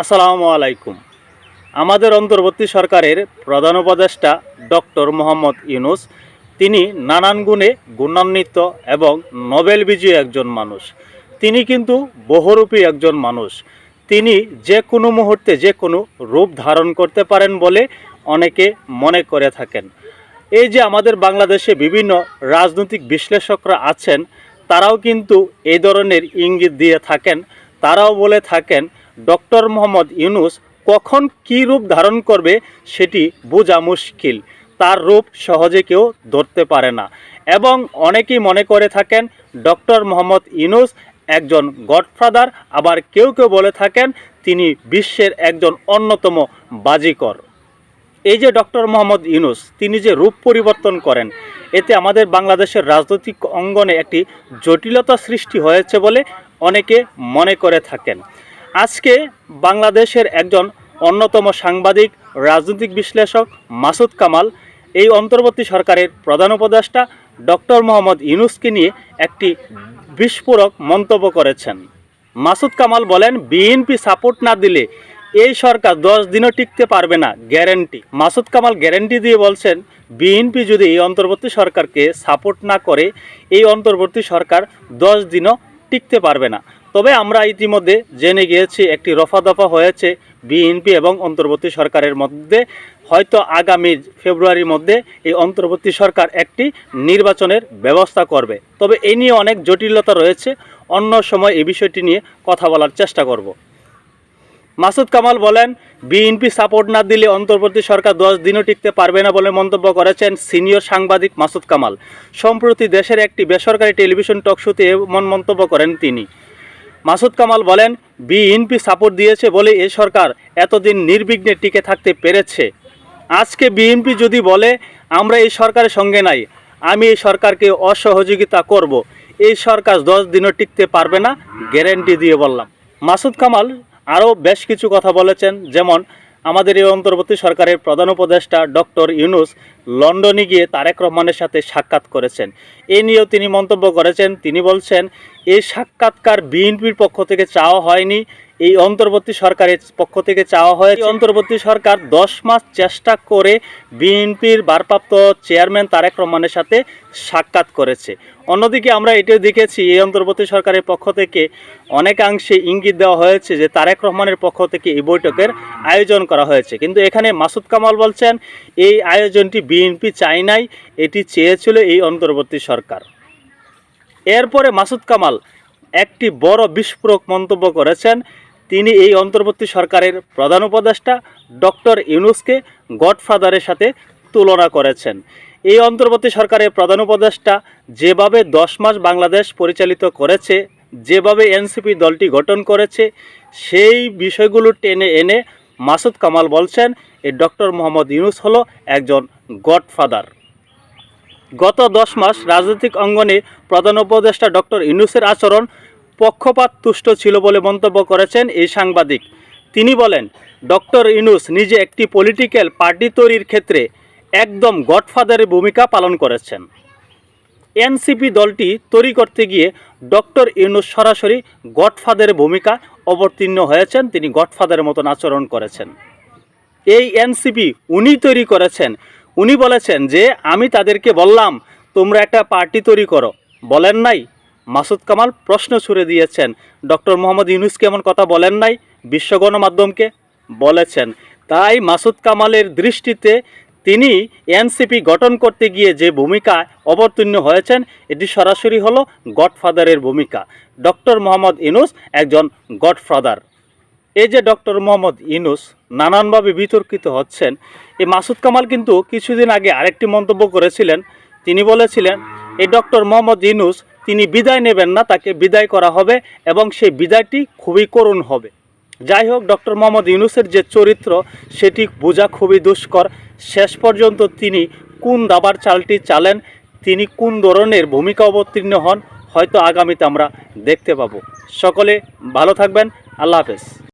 আসসালামু আলাইকুম। আমাদের অন্তর্বর্তী সরকারের প্রধান উপদেষ্টা ডক্টর মোহাম্মদ ইউনুস, তিনি নানান গুণে গুণান্বিত এবং নোবেল বিজয়ী একজন মানুষ। তিনি কিন্তু বহুরূপী একজন মানুষ। তিনি যে কোনো মুহূর্তে যে কোনো রূপ ধারণ করতে পারেন বলে অনেকে মনে করে থাকেন। এই যে আমাদের বাংলাদেশে বিভিন্ন রাজনৈতিক বিশ্লেষকরা আছেন, তারাও কিন্তু এই ধরনের ইঙ্গিত দিয়ে থাকেন, তারাও বলে থাকেন ডক্টর মোহাম্মদ ইউনুস কখন কী রূপ ধারণ করবে সেটি বোঝা মুশকিল। তার রূপ সহজে কেউ ধরতে পারে না। এবং অনেকেই মনে করে থাকেন ডক্টর মোহাম্মদ ইউনুস একজন গডফাদার, আবার কেউ কেউ বলে থাকেন তিনি বিশ্বের একজন অন্যতম বাজিকর। এই যে ডক্টর মোহাম্মদ ইউনুস, তিনি যে রূপ পরিবর্তন করেন, এতে আমাদের বাংলাদেশের রাজনৈতিক অঙ্গনে একটি জটিলতা সৃষ্টি হয়েছে বলে অনেকে মনে করে থাকেন। আজকে বাংলাদেশের একজন অন্যতম সাংবাদিক, রাজনৈতিক বিশ্লেষক মাসুদ কামাল, এই অন্তর্বর্তী সরকারের প্রধান উপদেষ্টা ডক্টর মোহাম্মদ ইউনুসকে নিয়ে একটি বিস্ফোরক মন্তব্য করেছেন। মাসুদ কামাল বলেন, বিএনপি সাপোর্ট না দিলে এই সরকার দশ দিনও টিকতে পারবে না, গ্যারেন্টি। মাসুদ কামাল গ্যারেন্টি দিয়ে বলছেন, বিএনপি যদি এই অন্তর্বর্তী সরকারকে সাপোর্ট না করে, এই অন্তর্বর্তী সরকার দশ দিনও টিকতে পারবে না। তবে আমরা ইতিমধ্যে জেনে গিয়েছি, একটি রফা দফা হয়েছে বিএনপি এবং অন্তর্বর্তী সরকারের মধ্যে। হয়তো আগামী ফেব্রুয়ারির মধ্যে এই অন্তর্বর্তী সরকার একটি নির্বাচনের ব্যবস্থা করবে। তবে এই নিয়ে অনেক জটিলতা রয়েছে। অন্য সময় এই বিষয়টি নিয়ে কথা বলার চেষ্টা করব। মাসুদ কামাল বলেন, বিএনপি সাপোর্ট না দিলে অন্তর্বর্তী সরকার দশ দিনও টিকতে পারবে না বলে মন্তব্য করেছেন সিনিয়র সাংবাদিক মাসুদ কামাল। সম্প্রতি দেশের একটি বেসরকারি টেলিভিশন টকশোতে এমন মন্তব্য করেন তিনি। মাসুদ কামাল বলেন, বিএনপি সাপোর্ট দিয়েছে বলে এ সরকার এতদিন নির্বিঘ্নে টিকে থাকতে পেরেছে। আজকে বিএনপি যদি বলে, আমরা এই সরকারের সঙ্গে নাই, আমি এই সরকারকে অসহযোগিতা করব, এই সরকার দশ দিনও টিকতে পারবে না, গ্যারেন্টি দিয়ে বললাম। মাসুদ কামাল আরও বেশ কিছু কথা বলেছেন, যেমন আমাদের এই অন্তর্বর্তী সরকারের প্রধান উপদেষ্টা ডক্টর ইউনুস লন্ডনে গিয়ে তারেক রহমানের সাথে সাক্ষাৎ করেছেন। এ নিয়েও তিনি মন্তব্য করেছেন। তিনি বলছেন এই সাক্ষাৎকার বিএনপির পক্ষ থেকে চাওয়া হয়নি, এই অন্তর্বর্তী সরকারের পক্ষ থেকে চাওয়া এই অন্তর্বর্তী সরকার দশ মাস চেষ্টা করে বিএনপির ভারপ্রাপ্ত চেয়ারম্যান তারেক রহমানের সাথে সাক্ষাৎ করেছে। অন্যদিকে আমরা এটাও দেখেছি, এই অন্তর্বর্তী সরকারের পক্ষ থেকে অনেকাংশে ইঙ্গিত দেওয়া হয়েছে যে তারেক রহমানের পক্ষ থেকে এই বৈঠকের আয়োজন করা হয়েছে। কিন্তু এখানে মাসুদ কামাল বলছেন, এই আয়োজনটি বিএনপি চাই নাই, এটি চেয়েছিল এই অন্তর্বর্তী সরকার। এরপরে মাসুদ কামাল একটি বড় বিস্ফোরক মন্তব্য করেছেন, তিনি এই অন্তর্বর্তী সরকারের প্রধান উপদেষ্টা ডক্টর ইউনুসকে গডফাদারের সাথে তুলনা করেছেন। এই অন্তর্বর্তী সরকারের প্রধান উপদেষ্টা যেভাবে দশ মাস বাংলাদেশ পরিচালিত করেছে, যেভাবে এনসিপি দলটি গঠন করেছে, সেই বিষয়গুলো টেনে এনে মাসুদ কামাল বলছেন এই ডক্টর মোহাম্মদ ইউনুস হলো একজন গডফাদার। গত দশ মাস রাজনৈতিক অঙ্গনে প্রধান উপদেষ্টা ডক্টর ইউনুসের আচরণ পক্ষপাত তুষ্ট ছিল বলে মন্তব্য করেছেন এই সাংবাদিক। তিনি বলেন, ডক্টর ইউনুস নিজে একটি পলিটিক্যাল পার্টি তৈরির ক্ষেত্রে একদম গডফাদারের ভূমিকা পালন করেছেন। এনসিপি দলটি তৈরি করতে গিয়ে ডক্টর ইউনুস সরাসরি গডফাদারের ভূমিকা অবতীর্ণ হয়েছেন, তিনি গডফাদারের মতন আচরণ করেছেন। এই এনসিপি উনি তৈরি করেছেন। উনি বলেছেন যে, আমি তাদেরকে বললাম, তোমরা একটা পার্টি তৈরি করো। বলেন নাই। মাসুদ কামাল প্রশ্ন ছুড়ে দিয়েছেন, ডক্টর মোহাম্মদ ইউনুসকে এমন কথা বলেন নাই বিশ্ব গণমাধ্যমকে? বলেছেন। তাই মাসুদ কামালের দৃষ্টিতে তিনি এনসিপি গঠন করতে গিয়ে যে ভূমিকা অবতীর্ণ হয়েছেন, এটি সরাসরি হলো গডফাদারের ভূমিকা। ডক্টর মোহাম্মদ ইনুস একজন গডফাদার। এই যে ডক্টর মোহাম্মদ ইনুস নানানভাবে বিতর্কিত হচ্ছেন, এই মাসুদ কামাল কিন্তু কিছুদিন আগে আরেকটি মন্তব্য করেছিলেন। তিনি বলেছিলেন, এই ডক্টর মোহাম্মদ ইনুস তিনি বিদায় নেবেন না, তাকে বিদায় করা হবে এবং সেই বিদায়টি খুবই করুণ হবে। যাই হোক ডক্টর মোহাম্মদ ইউনুসের যে চরিত্র, সেটি বোঝা খুবই দুষ্কর। শেষ পর্যন্ত তিনি কোন দাবার চালটি চালেন, তিনি কোন ধরনের ভূমিকা অবতীর্ণ হন, হয়তো আগামীতে আমরা দেখতে পাব। সকলে ভালো থাকবেন, আল্লাহ হাফেজ।